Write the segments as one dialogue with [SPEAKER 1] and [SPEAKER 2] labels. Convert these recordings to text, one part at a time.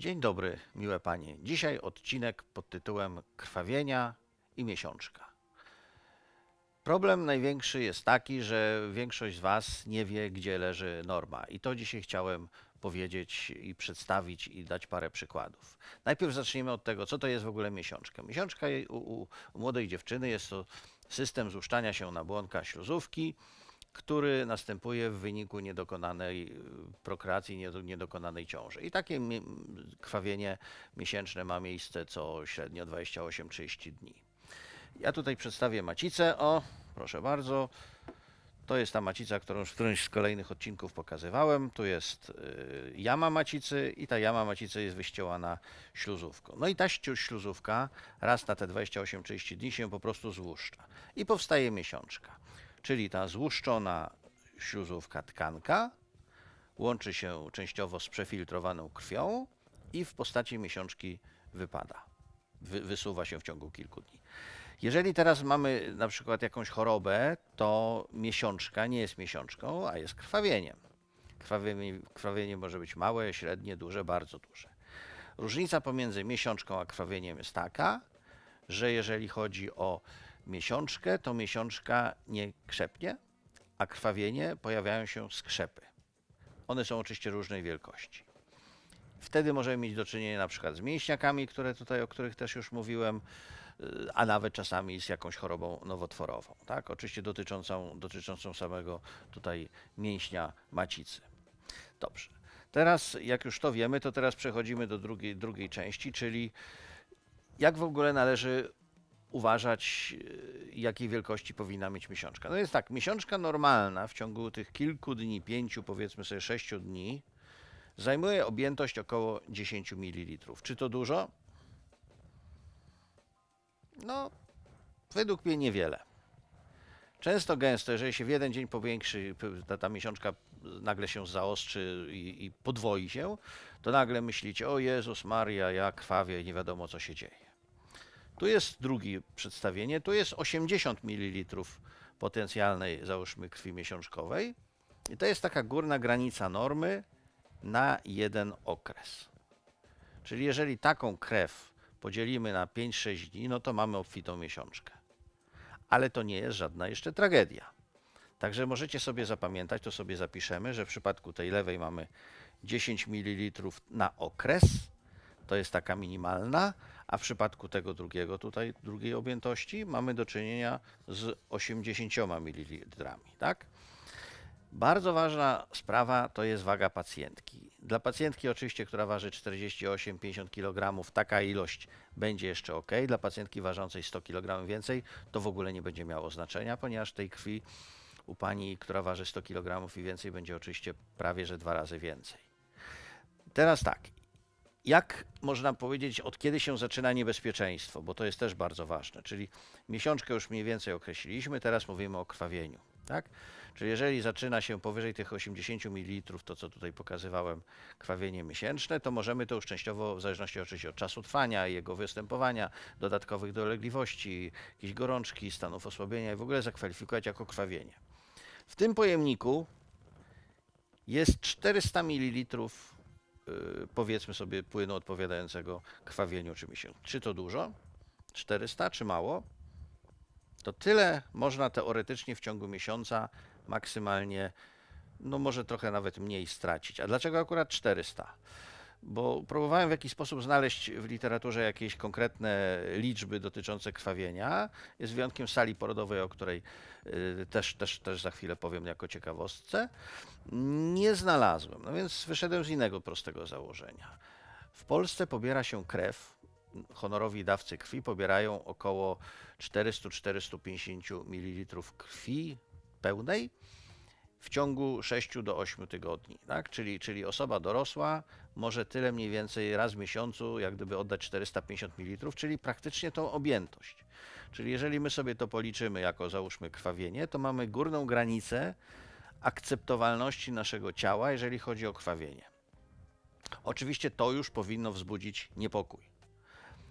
[SPEAKER 1] Dzień dobry, miłe panie. Dzisiaj odcinek pod tytułem Krwawienia i miesiączka. Problem największy jest taki, że większość z was nie wie, gdzie leży norma. I to dzisiaj chciałem powiedzieć i przedstawić i dać parę przykładów. Najpierw zacznijmy od tego, co to jest w ogóle miesiączka. Miesiączka u, u, młodej dziewczyny jest to system złuszczania się nabłonka śluzówki, który następuje w wyniku niedokonanej y, prokreacji, niedo- niedokonanej ciąży. I takie krwawienie miesięczne ma miejsce co średnio 28-30 dni. Ja tutaj przedstawię macicę. O, proszę bardzo. To jest ta macica, którą w którymś z kolejnych odcinków pokazywałem. Tu jest y, jama macicy i ta jama macicy jest wyścielana śluzówką. No i ta śluzówka raz na te 28-30 dni się po prostu złuszcza. I powstaje miesiączka. Czyli ta złuszczona śluzówka tkanka łączy się częściowo z przefiltrowaną krwią i w postaci miesiączki wypada. Wy, wysuwa się w ciągu kilku dni. Jeżeli teraz mamy na przykład jakąś chorobę, to miesiączka nie jest miesiączką, a jest krwawieniem. Krwawienie, krwawienie może być małe, średnie, duże, bardzo duże. Różnica pomiędzy miesiączką a krwawieniem jest taka, że jeżeli chodzi o miesiączkę, to miesiączka nie krzepnie, a krwawienie pojawiają się skrzepy. One są oczywiście różnej wielkości. Wtedy możemy mieć do czynienia na przykład z mięśniakami, które tutaj, o których też już mówiłem, a nawet czasami z jakąś chorobą nowotworową, tak? Oczywiście dotyczącą, dotyczącą samego tutaj mięśnia macicy. Dobrze. Teraz, jak już to wiemy, to teraz przechodzimy do drugiej, drugiej części, czyli jak w ogóle należy uważać, y, jakiej wielkości powinna mieć miesiączka. No jest tak, miesiączka normalna w ciągu tych kilku dni, pięciu, powiedzmy sobie sześciu dni, zajmuje objętość około 10 ml. Czy to dużo? No, według mnie niewiele. Często gęsto, jeżeli się w jeden dzień powiększy, ta, ta miesiączka nagle się zaostrzy i, i podwoi się, to nagle myślicie, o Jezus Maria, ja krwawię i nie wiadomo co się dzieje. Tu jest drugie przedstawienie, tu jest 80 ml potencjalnej, załóżmy, krwi miesiączkowej i to jest taka górna granica normy na jeden okres. Czyli jeżeli taką krew podzielimy na 5-6 dni, no to mamy obfitą miesiączkę. Ale to nie jest żadna jeszcze tragedia. Także możecie sobie zapamiętać, to sobie zapiszemy, że w przypadku tej lewej mamy 10 ml na okres, to jest taka minimalna, a w przypadku tego drugiego, tutaj drugiej objętości, mamy do czynienia z 80 ml, tak? Bardzo ważna sprawa to jest waga pacjentki. Dla pacjentki oczywiście, która waży 48-50 kg, taka ilość będzie jeszcze ok. Dla pacjentki ważącej 100 kg więcej to w ogóle nie będzie miało znaczenia, ponieważ tej krwi u pani, która waży 100 kg i więcej, będzie oczywiście prawie że dwa razy więcej. Teraz tak, jak można powiedzieć, od kiedy się zaczyna niebezpieczeństwo, bo to jest też bardzo ważne, czyli miesiączkę już mniej więcej określiliśmy, teraz mówimy o krwawieniu, tak? Czyli jeżeli zaczyna się powyżej tych 80 ml, to co tutaj pokazywałem, krwawienie miesięczne, to możemy to już częściowo, w zależności oczywiście od czasu trwania, jego występowania, dodatkowych dolegliwości, jakiejś gorączki, stanów osłabienia i w ogóle zakwalifikować jako krwawienie. W tym pojemniku jest 400 ml powiedzmy sobie płynu odpowiadającego krwawieniu czy miesiąc. Czy to dużo? 400 czy mało? To tyle można teoretycznie w ciągu miesiąca maksymalnie, no może trochę nawet mniej stracić. A dlaczego akurat 400? Bo próbowałem w jakiś sposób znaleźć w literaturze jakieś konkretne liczby dotyczące krwawienia. Jest wyjątkiem sali porodowej, o której y, też, też, też za chwilę powiem jako ciekawostce. Nie znalazłem, no więc wyszedłem z innego prostego założenia. W Polsce pobiera się krew, honorowi dawcy krwi pobierają około 400-450 ml krwi pełnej w ciągu 6 do 8 tygodni. Tak? Czyli, czyli osoba dorosła może tyle mniej więcej raz w miesiącu, jak gdyby oddać 450 ml, czyli praktycznie tą objętość. Czyli jeżeli my sobie to policzymy jako załóżmy krwawienie, to mamy górną granicę akceptowalności naszego ciała, jeżeli chodzi o krwawienie. Oczywiście to już powinno wzbudzić niepokój,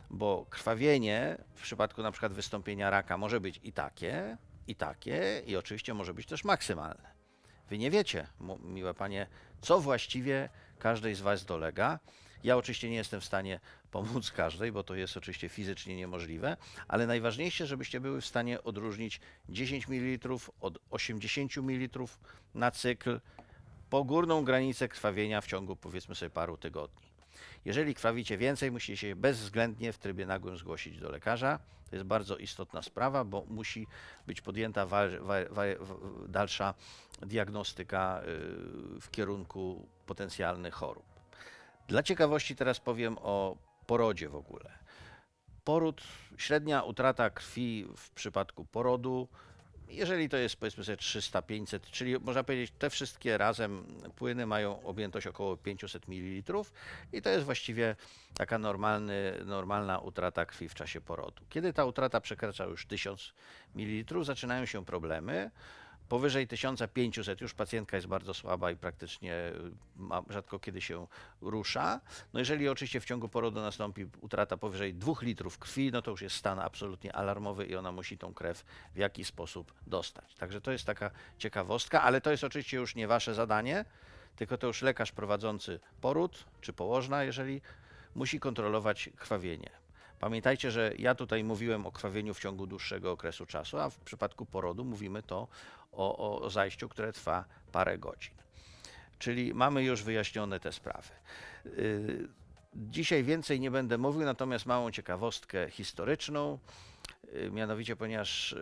[SPEAKER 1] bo krwawienie w przypadku na przykład wystąpienia raka może być i takie, i takie, i oczywiście może być też maksymalne. Wy nie wiecie, miłe panie, co właściwie każdej z Was dolega Ja oczywiście nie jestem w stanie pomóc każdej, bo to jest oczywiście fizycznie niemożliwe, ale najważniejsze, żebyście były w stanie odróżnić 10 ml od 80 ml na cykl po górną granicę krwawienia w ciągu powiedzmy sobie paru tygodni. Jeżeli krwawicie więcej, musicie się bezwzględnie w trybie nagłym zgłosić do lekarza. To jest bardzo istotna sprawa, bo musi być podjęta dalsza diagnostyka y, w kierunku potencjalnych chorób. Dla ciekawości teraz powiem o porodzie w ogóle. Poród, średnia utrata krwi w przypadku porodu, jeżeli to jest powiedzmy sobie 300-500, czyli można powiedzieć, te wszystkie razem płyny mają objętość około 500 ml i to jest właściwie taka normalny, normalna utrata krwi w czasie porodu. Kiedy ta utrata przekracza już 1000 ml, zaczynają się problemy. Powyżej 1500 już pacjentka jest bardzo słaba i praktycznie y, ma, rzadko kiedy się rusza. No jeżeli oczywiście w ciągu porodu nastąpi utrata powyżej 2 litrów krwi, no to już jest stan absolutnie alarmowy i ona musi tą krew w jakiś sposób dostać. Także to jest taka ciekawostka, ale to jest oczywiście już nie wasze zadanie, tylko to już lekarz prowadzący poród, czy położna, jeżeli musi kontrolować krwawienie. Pamiętajcie, że ja tutaj mówiłem o krwawieniu w ciągu dłuższego okresu czasu, a w przypadku porodu mówimy to o, o zajściu, które trwa parę godzin. Czyli mamy już wyjaśnione te sprawy. Yy, Dzisiaj więcej nie będę mówił, natomiast małą ciekawostkę historyczną. Yy, Mianowicie, ponieważ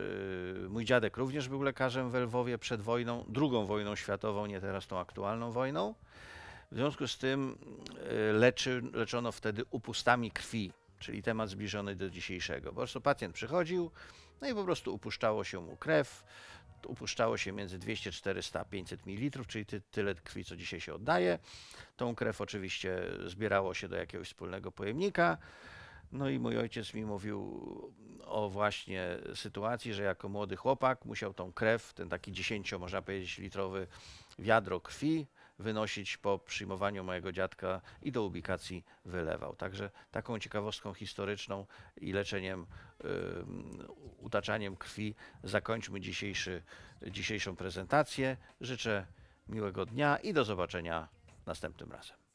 [SPEAKER 1] yy, mój dziadek również był lekarzem w Lwowie przed wojną, drugą wojną światową, nie teraz tą aktualną wojną. W związku z tym leczy, leczono wtedy upustami krwi, czyli temat zbliżony do dzisiejszego. Po prostu pacjent przychodził, no i po prostu upuszczało się mu krew, upuszczało się między 200, 400, 500 ml, czyli ty, tyle krwi, co dzisiaj się oddaje. Tą krew oczywiście zbierało się do jakiegoś wspólnego pojemnika. No i mój ojciec mi mówił o właśnie sytuacji, że jako młody chłopak musiał tą krew, ten taki 10, można powiedzieć, litrowy wiadro krwi wynosić po przyjmowaniu mojego dziadka i do ubikacji wylewał. Także taką ciekawostką historyczną i leczeniem, ym, utaczaniem krwi zakończmy dzisiejszy, dzisiejszą prezentację. Życzę miłego dnia i do zobaczenia następnym razem.